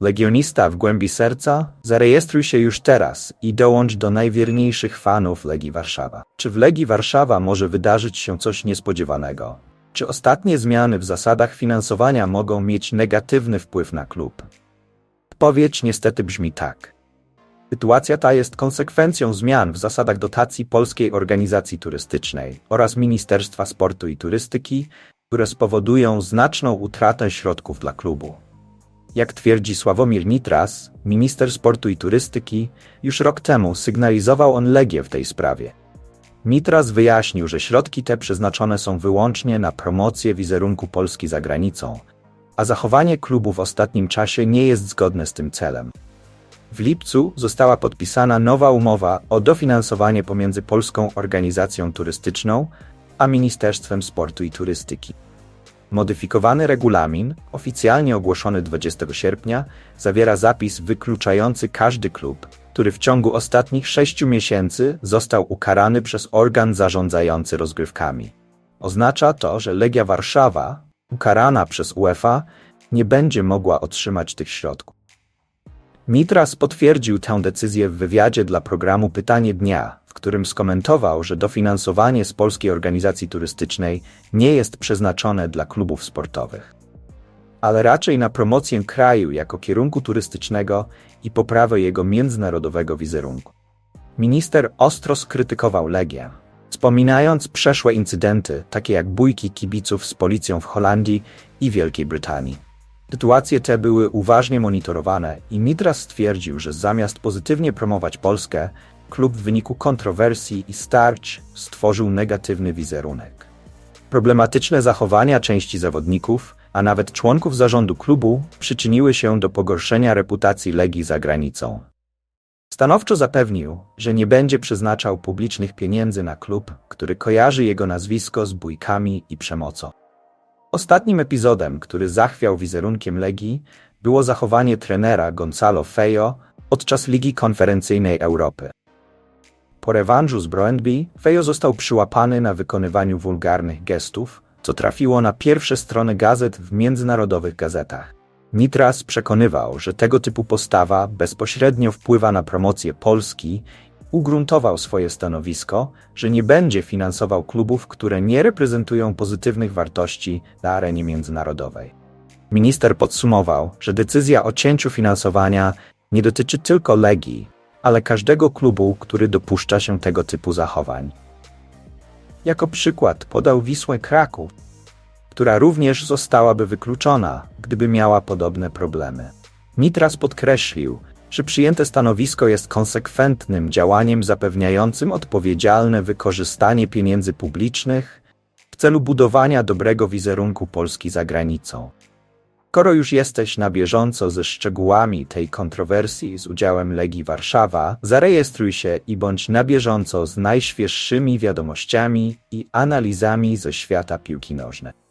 Legionista w głębi serca? Zarejestruj się już teraz i dołącz do najwierniejszych fanów Legii Warszawa. Czy w Legii Warszawa może wydarzyć się coś niespodziewanego? Czy ostatnie zmiany w zasadach finansowania mogą mieć negatywny wpływ na klub? Odpowiedź niestety brzmi tak. Sytuacja ta jest konsekwencją zmian w zasadach dotacji Polskiej Organizacji Turystycznej oraz Ministerstwa Sportu i Turystyki, które spowodują znaczną utratę środków dla klubu. Jak twierdzi Sławomir Nitras, minister sportu i turystyki, już rok temu sygnalizował on Legię w tej sprawie. Nitras wyjaśnił, że środki te przeznaczone są wyłącznie na promocję wizerunku Polski za granicą, a zachowanie klubu w ostatnim czasie nie jest zgodne z tym celem. W lipcu została podpisana nowa umowa o dofinansowanie pomiędzy Polską Organizacją Turystyczną a Ministerstwem Sportu i Turystyki. Modyfikowany regulamin, oficjalnie ogłoszony 20 sierpnia, zawiera zapis wykluczający każdy klub, który w ciągu ostatnich sześciu miesięcy został ukarany przez organ zarządzający rozgrywkami. Oznacza to, że Legia Warszawa, ukarana przez UEFA, nie będzie mogła otrzymać tych środków. Mitras potwierdził tę decyzję w wywiadzie dla programu Pytanie Dnia, w którym skomentował, że dofinansowanie z Polskiej Organizacji Turystycznej nie jest przeznaczone dla klubów sportowych, ale raczej na promocję kraju jako kierunku turystycznego i poprawę jego międzynarodowego wizerunku. Minister ostro skrytykował Legię, wspominając przeszłe incydenty, takie jak bójki kibiców z policją w Holandii i Wielkiej Brytanii. Sytuacje te były uważnie monitorowane i Mitras stwierdził, że zamiast pozytywnie promować Polskę, klub w wyniku kontrowersji i starć stworzył negatywny wizerunek. Problematyczne zachowania części zawodników, a nawet członków zarządu klubu przyczyniły się do pogorszenia reputacji Legii za granicą. Stanowczo zapewnił, że nie będzie przeznaczał publicznych pieniędzy na klub, który kojarzy jego nazwisko z bójkami i przemocą. Ostatnim epizodem, który zachwiał wizerunkiem Legii, było zachowanie trenera Gonzalo Fejo podczas Ligi Konferencyjnej Europy. Po rewanżu z Broenby, Fejo został przyłapany na wykonywaniu wulgarnych gestów, co trafiło na pierwsze strony gazet w międzynarodowych gazetach. Nitras przekonywał, że tego typu postawa bezpośrednio wpływa na promocję Polski ugruntował swoje stanowisko, że nie będzie finansował klubów, które nie reprezentują pozytywnych wartości na arenie międzynarodowej. Minister podsumował, że decyzja o cięciu finansowania nie dotyczy tylko Legii, ale każdego klubu, który dopuszcza się tego typu zachowań. Jako przykład podał Wisłę Kraków, która również zostałaby wykluczona, gdyby miała podobne problemy. Nitras podkreślił, że przyjęte stanowisko jest konsekwentnym działaniem zapewniającym odpowiedzialne wykorzystanie pieniędzy publicznych w celu budowania dobrego wizerunku Polski za granicą. Skoro już jesteś na bieżąco ze szczegółami tej kontrowersji z udziałem Legii Warszawa, zarejestruj się i bądź na bieżąco z najświeższymi wiadomościami i analizami ze świata piłki nożnej.